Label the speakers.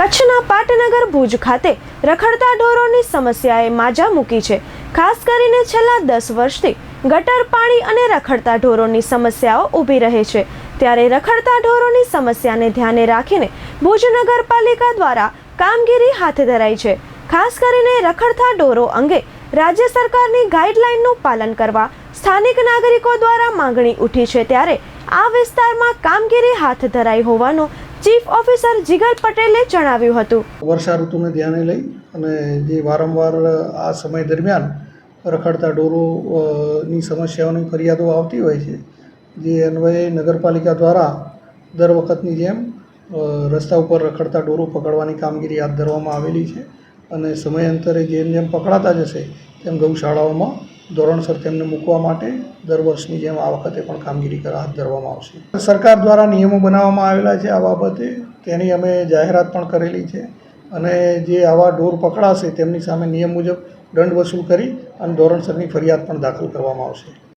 Speaker 1: કચ્છના પાટનગર ભુજ ખાતે રખડતા ઢોરોની સમસ્યાએ માજા મૂકી છે. ખાસ કરીને છેલ્લા દસ વર્ષથી ગટર પાણી અને રખડતા ઢોરોની સમસ્યાઓ ઊભી રહે છે. ત્યારે રખડતા ઢોરોની સમસ્યાને ધ્યાને રાખીને ભુજ નગરપાલિકા દ્વારા કામગીરી હાથ ધરાઈ છે. ખાસ કરીને રખડતા ઢોરો અંગે રાજ્ય સરકારની ગાઈડલાઈનનું પાલન કરવા સ્થાનિક નાગરિકો દ્વારા માંગણી ઉઠી છે. ત્યારે આ વિસ્તારમાં કામગીરી હાથ ધરાઈ હોવાનું ચીફ ઓફિસર જીગર પટેલે જણાવ્યું હતું.
Speaker 2: વર્ષા ઋતુને ધ્યાને લઈ અને જે વારંવાર આ સમય દરમિયાન રખડતા ઢોરોની સમસ્યાઓની ફરિયાદો આવતી હોય છે, જે અન્વયે નગરપાલિકા દ્વારા દર વખતની જેમ રસ્તા ઉપર રખડતા ઢોરો પકડવાની કામગીરી હાથ ધરવામાં આવેલી છે અને સમયાંતરે જેમ જેમ પકડાતા જશે તેમ ગૌશાળાઓમાં ધોરણસર તેમને મૂકવા માટે દર વર્ષની જેમ આ વખતે પણ કામગીરી હાથ ધરવામાં આવશે. સરકાર દ્વારા નિયમો બનાવવામાં આવેલા છે આ બાબતે. તેની અમે જાહેરાત પણ કરેલી છે અને જે આવા ઢોર પકડાશે તેમની સામે નિયમ મુજબ દંડ વસૂલ કરી અને ધોરણસરની ફરિયાદ પણ દાખલ કરવામાં આવશે.